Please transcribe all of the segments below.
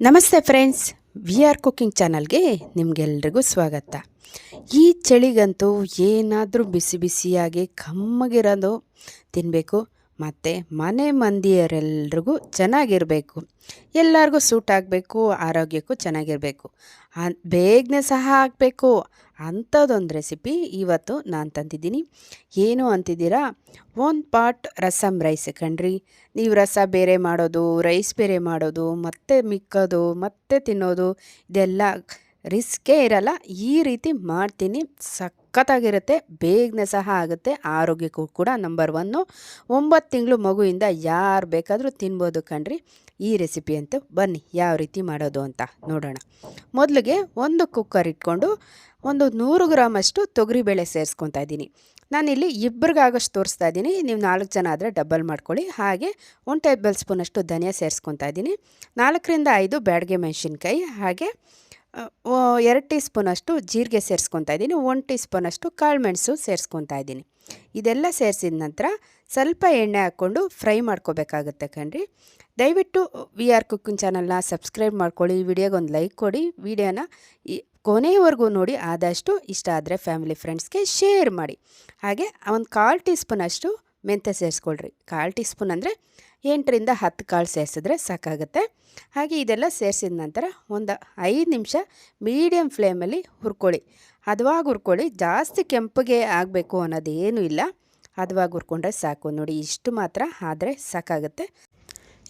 ನಮಸ್ತೆ friends, V R cooking ಚಾನಲ್ಗೆ ನಿಮಗೆಲ್ರಿಗೂ ಸ್ವಾಗತ. ಈ ಚಳಿಗಂತೂ ಏನಾದರೂ ಬಿಸಿ ಬಿಸಿಯಾಗಿ ಕಮ್ಮಗಿರೋದು ತಿನ್ನಬೇಕು ಮತ್ತು ಮನೆ ಮಂದಿಯರೆಲ್ರಿಗೂ ಚೆನ್ನಾಗಿರಬೇಕು. ಎಲ್ಲರಿಗೂ ಸೂಟ್ ಆಗಬೇಕು, ಆರೋಗ್ಯಕ್ಕೂ ಚೆನ್ನಾಗಿರಬೇಕು. ಬೇಗನೆ ಸಹ ಆಗಬೇಕು ಅಂಥದ್ದೊಂದು ರೆಸಿಪಿ ಇವತ್ತು ನಾನು ತಂದಿದ್ದೀನಿ. ಏನು ಅಂತಿದ್ದೀರಾ? ಒಂದು ಪಾಟ್ ರಸಮ್ ರೈಸ್ ಕಣ್ರಿ. ನೀವು ರಸ ಬೇರೆ ಮಾಡೋದು ರೈಸ್ ಬೇರೆ ಮಾಡೋದು, ಮತ್ತೆ ಮಿಕ್ಕೋದು, ಮತ್ತೆ ತಿನ್ನೋದು, ಇದೆಲ್ಲ ರಿಸ್ಕೇ ಇರಲ್ಲ. ಈ ರೀತಿ ಮಾಡ್ತೀನಿ. ಸಖತ್ತಾಗಿರುತ್ತೆ ಬೇಗನೆ ಸಹ ಆಗುತ್ತೆ. ಆರೋಗ್ಯಕ್ಕೂ ಕೂಡ ನಂಬರ್ ಒನ್ನು ಒಂಬತ್ತು ತಿಂಗಳು ಮಗುವಿಂದ ಯಾರು ಬೇಕಾದರೂ ತಿನ್ಬೋದು ಕಣ್ರಿ. ಈ ರೆಸಿಪಿ ಅಂತ ಬನ್ನಿ, ಯಾವ ರೀತಿ ಮಾಡೋದು ಅಂತ ನೋಡೋಣ. ಮೊದಲಿಗೆ ಒಂದು ಕುಕ್ಕರ್ ಇಟ್ಕೊಂಡು ಒಂದು ನೂರು ಗ್ರಾಮಷ್ಟು ತೊಗರಿಬೇಳೆ ಸೇರಿಸ್ಕೊತಾ ಇದ್ದೀನಿ. ನಾನಿಲ್ಲಿ ಇಬ್ಬರಿಗಾಗಷ್ಟು ತೋರಿಸ್ತಾ ಇದ್ದೀನಿ. ನೀವು ನಾಲ್ಕು ಜನ ಆದರೆ ಡಬಲ್ ಮಾಡ್ಕೊಳ್ಳಿ. ಹಾಗೆ ಒಂದು ಟೇಬಲ್ ಸ್ಪೂನಷ್ಟು ಧನಿಯಾ ಸೇರಿಸ್ಕೊತಾ ಇದ್ದೀನಿ. ನಾಲ್ಕರಿಂದ ಐದು ಬ್ಯಾಡಗೆ ಮೆಣಸಿನ್ಕಾಯಿ. ಹಾಗೆ ಎರಡು ಟೀ ಸ್ಪೂನಷ್ಟು ಜೀರಿಗೆ ಸೇರಿಸ್ಕೊತಾ ಇದ್ದೀನಿ, ಒಂದು ಟೀ ಸ್ಪೂನಷ್ಟು ಕಾಳುಮೆಣಸು ಸೇರಿಸ್ಕೊತಾ ಇದ್ದೀನಿ. ಇದೆಲ್ಲ ಸೇರಿಸಿದ ನಂತರ ಸ್ವಲ್ಪ ಎಣ್ಣೆ ಹಾಕ್ಕೊಂಡು ಫ್ರೈ ಮಾಡ್ಕೋಬೇಕಾಗುತ್ತೆ ಕಣ್ರಿ. ದಯವಿಟ್ಟು ವಿ ಆರ್ ಕುಕ್ಕಿಂಗ್ ಚಾನಲ್ನ ಸಬ್ಸ್ಕ್ರೈಬ್ ಮಾಡ್ಕೊಳ್ಳಿ ವಿಡಿಯೋಗೆ ಒಂದು ಲೈಕ್ ಕೊಡಿ, ವಿಡಿಯೋನ ಈ ಕೊನೆಯವರೆಗೂ ನೋಡಿ, ಆದಷ್ಟು ಇಷ್ಟ ಆದರೆ ಫ್ಯಾಮಿಲಿ ಫ್ರೆಂಡ್ಸ್ಗೆ ಶೇರ್ ಮಾಡಿ. ಹಾಗೆ ಒಂದು ಕಾಲು ಟೀ ಸ್ಪೂನಷ್ಟು ಮೆಂತ್ಯ ಸೇರಿಸ್ಕೊಳ್ರಿ. ಕಾಲು ಟೀ ಸ್ಪೂನ್ ಅಂದರೆ ಎಂಟರಿಂದ ಹತ್ತು ಕಾಳು ಸೇರಿಸಿದ್ರೆ ಸಾಕಾಗುತ್ತೆ. ಹಾಗೆ ಇದೆಲ್ಲ ಸೇರಿಸಿದ ನಂತರ ಒಂದು ಐದು ನಿಮಿಷ ಮೀಡಿಯಮ್ ಫ್ಲೇಮಲ್ಲಿ ಹುರ್ಕೊಳ್ಳಿ. ಹದವಾಗಿ ಹುರ್ಕೊಳ್ಳಿ. ಜಾಸ್ತಿ ಕೆಂಪಗೆ ಆಗಬೇಕು ಅನ್ನೋದೇನೂ ಇಲ್ಲ. ಹದವಾಗಿ ಹುರ್ಕೊಂಡ್ರೆ ಸಾಕು. ನೋಡಿ, ಇಷ್ಟು ಮಾತ್ರ ಆದರೆ ಸಾಕಾಗುತ್ತೆ.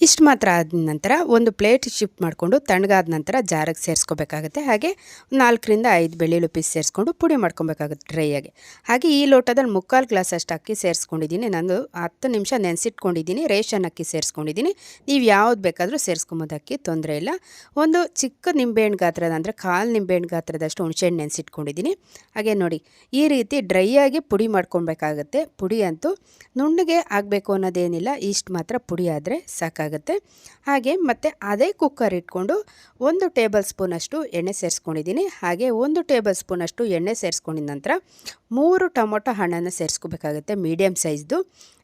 ಇಷ್ಟು ಮಾತ್ರ ಆದ ನಂತರ ಒಂದು ಪ್ಲೇಟ್ ಶಿಫ್ಟ್ ಮಾಡಿಕೊಂಡು ತಣ್ಣಗಾದ ನಂತರ ಜಾರಿಗೆ ಸೇರಿಸ್ಕೋಬೇಕಾಗುತ್ತೆ. ಹಾಗೆ ನಾಲ್ಕರಿಂದ ಐದು ಬೆಳ್ಳುಳ್ಳಿ ಪೀಸ್ ಸೇರಿಸ್ಕೊಂಡು ಪುಡಿ ಮಾಡ್ಕೊಬೇಕಾಗುತ್ತೆ ಡ್ರೈಯಾಗಿ ಹಾಗೆ ಈ ಲೋಟದಲ್ಲಿ ಮುಕ್ಕಾಲು ಗ್ಲಾಸ್ ಅಷ್ಟು ಅಕ್ಕಿ ಸೇರಿಸ್ಕೊಂಡಿದ್ದೀನಿ. ನಾನು ಹತ್ತು ನಿಮಿಷ ನೆನೆಸಿಟ್ಕೊಂಡಿದ್ದೀನಿ. ರೇಷನ್ ಅಕ್ಕಿ ಸೇರಿಸ್ಕೊಂಡಿದ್ದೀನಿ. ನೀವು ಯಾವ್ದು ಬೇಕಾದರೂ ಸೇರಿಸ್ಕೊಬೋದು. ಅಕ್ಕಿ ತೊಂದರೆ ಇಲ್ಲ. ಒಂದು ಚಿಕ್ಕ ನಿಂಬೆಹಣ್ಣು ಗಾತ್ರದ ಅಂದರೆ ಕಾಲು ನಿಂಬೆಹಣ್ಣು ಗಾತ್ರದಷ್ಟು ಹುಣಸೆಹಣ್ಣು ನೆನೆಸಿಟ್ಕೊಂಡಿದ್ದೀನಿ. ಹಾಗೆ ನೋಡಿ, ಈ ರೀತಿ ಡ್ರೈಯಾಗಿ ಪುಡಿ ಮಾಡ್ಕೊಬೇಕಾಗುತ್ತೆ. ಪುಡಿ ಅಂತೂ ನುಣ್ಣಗೆ ಆಗಬೇಕು ಅನ್ನೋದೇನಿಲ್ಲ. ಇಷ್ಟು ಮಾತ್ರ ಪುಡಿ ಆದರೆ ಸಾಕಾಗುತ್ತೆ. ಆಗುತ್ತೆ. ಹಾಗೆ ಮತ್ತೆ ಅದೇ ಕುಕ್ಕರ್ ಇಟ್ಕೊಂಡು ಒಂದು ಟೇಬಲ್ ಸ್ಪೂನಷ್ಟು ಎಣ್ಣೆ ಸೇರಿಸ್ಕೊಂಡಿದ್ದೀನಿ. ಹಾಗೆ ಒಂದು ಟೇಬಲ್ ಸ್ಪೂನಷ್ಟು ಎಣ್ಣೆ ಸೇರಿಸ್ಕೊಂಡಿದ ನಂತರ ಮೂರು ಟೊಮೊಟೊ ಹಣ್ಣನ್ನು ಸೇರಿಸ್ಕೋಬೇಕಾಗುತ್ತೆ ಮೀಡಿಯಮ್ ಸೈಜ್ದು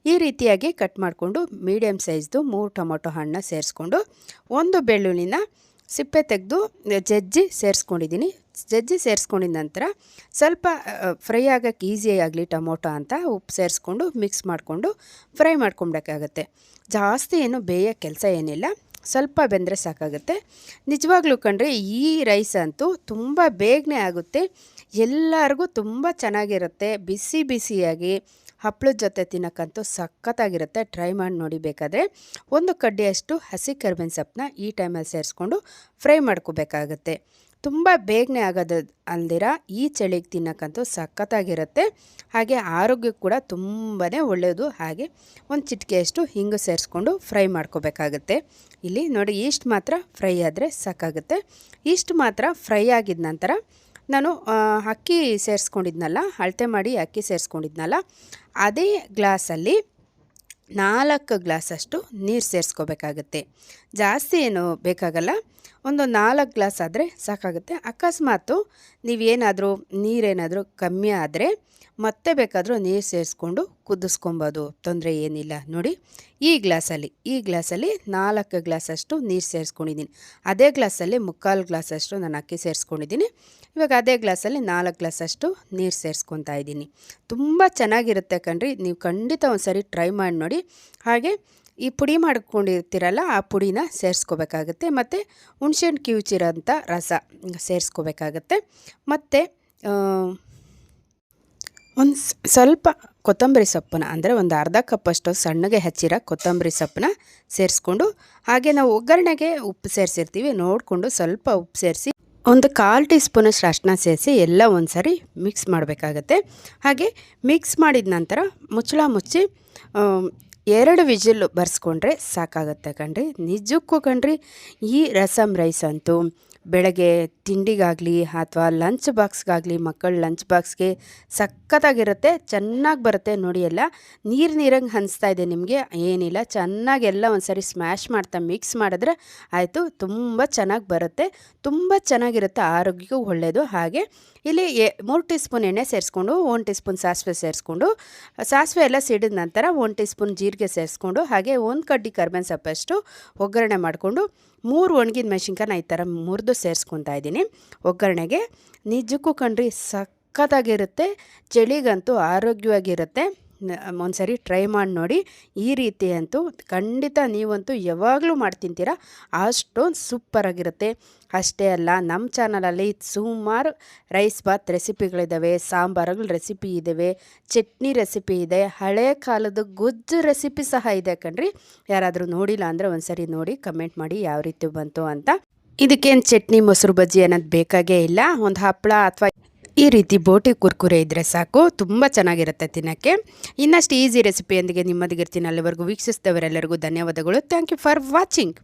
ಈ ರೀತಿಯಾಗಿ ಕಟ್ ಮಾಡಿಕೊಂಡು ಮೀಡಿಯಮ್ ಸೈಜ್ದು ಮೂರು ಟೊಮೊಟೊ ಹಣ್ಣನ್ನ ಸೇರಿಸ್ಕೊಂಡು ಒಂದು ಬೆಳ್ಳುಳ್ಳಿನ ಸಿಪ್ಪೆ ತೆಗೆದು ಜಜ್ಜಿ ಸೇರಿಸ್ಕೊಂಡಿದ್ದೀನಿ. ಜಜ್ಜಿ ಸೇರಿಸ್ಕೊಂಡಿದ ನಂತರ ಸ್ವಲ್ಪ ಫ್ರೈ ಆಗೋಕ್ಕೆ ಆಗಲಿ ಟೊಮೊಟೊ ಅಂತ ಉಪ್ಪು ಸೇರಿಸ್ಕೊಂಡು ಮಿಕ್ಸ್ ಮಾಡಿಕೊಂಡು ಫ್ರೈ ಮಾಡ್ಕೊಬೇಕಾಗತ್ತೆ ಜಾಸ್ತಿ ಏನು ಬೇಯೋ ಕೆಲಸ ಏನಿಲ್ಲ. ಸ್ವಲ್ಪ ಬೆಂದರೆ ಸಾಕಾಗುತ್ತೆ. ನಿಜವಾಗ್ಲೂ ಕಂಡ್ರೆ ಈ ರೈಸ್ ಅಂತೂ ತುಂಬ ಬೇಗನೆ ಆಗುತ್ತೆ. ಎಲ್ಲರಿಗೂ ತುಂಬ ಚೆನ್ನಾಗಿರುತ್ತೆ. ಬಿಸಿ ಬಿಸಿಯಾಗಿ ಹಪ್ಪಳದ ಜೊತೆ ತಿನ್ನೋಕ್ಕಂತೂ ಸಖತ್ತಾಗಿರುತ್ತೆ. ಟ್ರೈ ಮಾಡಿ ನೋಡಿ ಬೇಕಾದರೆ. ಒಂದು ಕಡ್ಡಿಯಷ್ಟು ಹಸಿ ಕರ್ಬೇವಿನ ಸೊಪ್ಪನ್ನ ಈ ಟೈಮಲ್ಲಿ ಸೇರಿಸ್ಕೊಂಡು ಫ್ರೈ ಮಾಡ್ಕೋಬೇಕಾಗತ್ತೆ. ತುಂಬ ಬೇಗನೆ ಆಗೋದು ಅಲ್ದಿರ ಈ ಚಳಿಗೆ ತಿನ್ನೋಕ್ಕಂತೂ ಸಖತ್ತಾಗಿರುತ್ತೆ. ಹಾಗೆ ಆರೋಗ್ಯಕ್ಕೆ ಕೂಡ ತುಂಬಾ ಒಳ್ಳೆಯದು ಹಾಗೆ ಒಂದು ಚಿಟಿಕೆಯಷ್ಟು ಹಿಂಗು ಸೇರಿಸ್ಕೊಂಡು ಫ್ರೈ ಮಾಡ್ಕೋಬೇಕಾಗುತ್ತೆ. ಇಲ್ಲಿ ನೋಡಿ ಇಷ್ಟು ಮಾತ್ರ ಫ್ರೈ ಆದರೆ ಸಾಕಾಗುತ್ತೆ ಇಷ್ಟು ಮಾತ್ರ ಫ್ರೈ ಆಗಿದ ನಂತರ ನಾನು ಅಕ್ಕಿ ಸೇರಿಸ್ಕೊಂಡಿದ್ನಲ್ಲ, ಅಳತೆ ಮಾಡಿ ಅಕ್ಕಿ ಸೇರಿಸ್ಕೊಂಡಿದ್ನಲ್ಲ, ಅದೇ ಗ್ಲಾಸಲ್ಲಿ ನಾಲ್ಕು ಗ್ಲಾಸಷ್ಟು ನೀರು ಸೇರಿಸ್ಕೋಬೇಕಾಗತ್ತೆ. ಜಾಸ್ತಿ ಏನು ಬೇಕಾಗಲ್ಲ. ಒಂದು ನಾಲ್ಕು ಗ್ಲಾಸ್ ಆದರೆ ಸಾಕಾಗುತ್ತೆ. ಅಕಸ್ಮಾತು ನೀವೇನಾದರೂ ನೀರೇನಾದರೂ ಕಮ್ಮಿ ಆದರೆ ಮತ್ತೆ ಬೇಕಾದರೂ ನೀರು ಸೇರಿಸ್ಕೊಂಡು ಕುದಿಸ್ಕೊಬೋದು. ತೊಂದರೆ ಏನಿಲ್ಲ. ನೋಡಿ, ಈ ಗ್ಲಾಸಲ್ಲಿ ಈ ಗ್ಲಾಸಲ್ಲಿ ನಾಲ್ಕು ಗ್ಲಾಸಷ್ಟು ನೀರು ಸೇರಿಸ್ಕೊಂಡಿದ್ದೀನಿ. ಅದೇ ಗ್ಲಾಸಲ್ಲಿ ಮುಕ್ಕಾಲು ಗ್ಲಾಸಷ್ಟು ನಾನು ಅಕ್ಕಿ ಸೇರಿಸ್ಕೊಂಡಿದ್ದೀನಿ. ಇವಾಗ ಅದೇ ಗ್ಲಾಸಲ್ಲಿ ನಾಲ್ಕು ಗ್ಲಾಸಷ್ಟು ನೀರು ಸೇರಿಸ್ಕೊತಾ ಇದ್ದೀನಿ. ತುಂಬ ಚೆನ್ನಾಗಿರುತ್ತೆ ಕಣ್ರಿ. ನೀವು ಖಂಡಿತ ಒಂದು ಟ್ರೈ ಮಾಡಿ ನೋಡಿ. ಹಾಗೆ ಈ ಪುಡಿ ಮಾಡ್ಕೊಂಡಿರ್ತೀರಲ್ಲ, ಆ ಪುಡಿನ ಸೇರಿಸ್ಕೋಬೇಕಾಗತ್ತೆ. ಮತ್ತು ಹುಣ್ಸೆಹಣ್ಣು ಕಿವುಚಿರೋಂಥ ರಸ ಸೇರಿಸ್ಕೋಬೇಕಾಗತ್ತೆ. ಮತ್ತು ಒಂದು ಸ್ವಲ್ಪ ಕೊತ್ತಂಬರಿ ಸೊಪ್ಪನ್ನ, ಅಂದರೆ ಒಂದು ಅರ್ಧ ಕಪ್ಪಷ್ಟು ಸಣ್ಣಗೆ ಹಚ್ಚಿರೋ ಕೊತ್ತಂಬರಿ ಸೊಪ್ಪನ್ನ ಸೇರಿಸ್ಕೊಂಡು, ಹಾಗೆ ನಾವು ಒಗ್ಗರಣೆಗೆ ಉಪ್ಪು ಸೇರಿಸಿರ್ತೀವಿ. ನೋಡಿಕೊಂಡು ಸ್ವಲ್ಪ ಉಪ್ಪು ಸೇರಿಸಿ, ಒಂದು ಕಾಲು ಟೀ ಸ್ಪೂನಷ್ಟು ಅರಶಿನ ಸೇರಿಸಿ ಎಲ್ಲ ಒಂದು ಸಾರಿ ಮಿಕ್ಸ್ ಮಾಡಬೇಕಾಗತ್ತೆ. ಹಾಗೆ ಮಿಕ್ಸ್ ಮಾಡಿದ ನಂತರ ಮುಚ್ಚಳ ಮುಚ್ಚಿ ಎರಡು ವಿಜಿಲ್ಲು ಬರ್ಸ್ಕೊಂಡ್ರೆ ಸಾಕಾಗುತ್ತೆ ಕಣ್ರಿ. ನಿಜಕ್ಕೂ ಕಣ್ರಿ, ಈ ರಸಮ್ ರೈಸ್ ಅಂತೂ ಬೆಳಗ್ಗೆ ತಿಂಡಿಗಾಗಲಿ ಅಥವಾ ಲಂಚ್ ಬಾಕ್ಸ್ಗಾಗಲಿ ಮಕ್ಕಳ ಲಂಚ್ ಬಾಕ್ಸ್ಗೆ ಸಖತ್ತಾಗಿರುತ್ತೆ, ಚೆನ್ನಾಗಿ ಬರುತ್ತೆ ನೋಡಿ ಎಲ್ಲ. ನೀರು ನೀರಂಗೆ ಹಂಚ್ತಾ ಇದೆ ನಿಮಗೆ, ಏನಿಲ್ಲ, ಚೆನ್ನಾಗಿ ಎಲ್ಲ ಒಂದು ಸರಿ ಸ್ಮ್ಯಾಶ್ ಮಾಡ್ತಾ ಮಿಕ್ಸ್ ಮಾಡಿದ್ರೆ ಆಯಿತು, ತುಂಬ ಚೆನ್ನಾಗಿ ಬರುತ್ತೆ, ತುಂಬ ಚೆನ್ನಾಗಿರುತ್ತೆ, ಆರೋಗ್ಯಕ್ಕೂ ಒಳ್ಳೆಯದು ಹಾಗೆ ಇಲ್ಲಿ ಮೂರು ಟೀ ಸ್ಪೂನ್ ಎಣ್ಣೆ ಸೇರಿಸ್ಕೊಂಡು, ಒಂದು ಟೀ ಸ್ಪೂನ್ ಸಾಸಿವೆ ಸೇರಿಸ್ಕೊಂಡು, ಸಾಸಿವೆ ಎಲ್ಲ ಸಿಡಿದ ನಂತರ ಒಂದು ಟೀ ಸ್ಪೂನ್ ಜೀರಿಗೆ ಸೇರಿಸ್ಕೊಂಡು ಹಾಗೆ ಒಂದು ಕಡ್ಡಿ ಕರ್ಬೇನ್ ಸೊಪ್ಪಷ್ಟು ಒಗ್ಗರಣೆ ಮಾಡಿಕೊಂಡು ಮೂರು ಒಣಗಿದ ಮೆಣಸಿನ್ಕಾಯನ್ನ ಈ ಥರ ಮುರಿದು ಸೇರಿಸ್ಕೊತಾ ಇದ್ದೀನಿ. ಒಗ್ಗರಣೆಗೆ ನಿಜಕ್ಕೂ ಕಣ್ರಿ ಸಖತ್ತಾಗಿರುತ್ತೆ, ಚಳಿಗಂತೂ ಆರೋಗ್ಯವಾಗಿರುತ್ತೆ. ನ- ಒಂದ್ಸರಿ ಟ್ರೈ ಮಾಡಿ ನೋಡಿ. ಈ ರೀತಿ ಅಂತೂ ಖಂಡಿತ ನೀವಂತೂ ಯಾವಾಗಲೂ ಮಾಡಿ ತಿಂತೀರಾ ಅಷ್ಟೊಂದು ಸೂಪರಾಗಿರುತ್ತೆ. ಅಷ್ಟೇ ಅಲ್ಲ ನಮ್ಮ ಚಾನಲಲ್ಲಿ ಸುಮಾರು ರೈಸ್ ಬಾತ್ ರೆಸಿಪಿಗಳಿದ್ದಾವೆ ಸಾಂಬಾರುಗಳ ರೆಸಿಪಿ ಇದ್ದಾವೆ ಚಟ್ನಿ ರೆಸಿಪಿ ಇದೆ, ಹಳೆ ಕಾಲದ ಗೊಜ್ಜು ರೆಸಿಪಿ ಸಹ ಇದೆ ಕಣ್ರಿ. ಯಾರಾದರೂ ನೋಡಿಲ್ಲ ಅಂದರೆ ಒಂದ್ಸರಿ ನೋಡಿ, ಕಮೆಂಟ್ ಮಾಡಿ ಯಾವ ರೀತಿ ಬಂತು ಅಂತ. ಇದಕ್ಕೇನು ಚಟ್ನಿ, ಮೊಸರು ಬಜ್ಜಿ ಅನ್ನೋದು ಬೇಕಾಗೇ ಇಲ್ಲ. ಒಂದು ಹಪ್ಪಳ ಅಥವಾ ಈ ರೀತಿ ಬೋಟಿ ಕುರ್ಕುರೆ ಇದ್ದರೆ ಸಾಕು, ತುಂಬ ಚೆನ್ನಾಗಿರುತ್ತೆ ತಿನ್ನೋಕ್ಕೆ. ಇನ್ನಷ್ಟು ಈಸಿ ರೆಸಿಪಿಯೊಂದಿಗೆ ನಿಮ್ಮದಿಗಿರ್ತೀನಿ. ಅಲ್ಲಿವರೆಗೂ ವೀಕ್ಷಿಸಿದವರೆಲ್ಲರಿಗೂ ಧನ್ಯವಾದಗಳು. Thank you for watching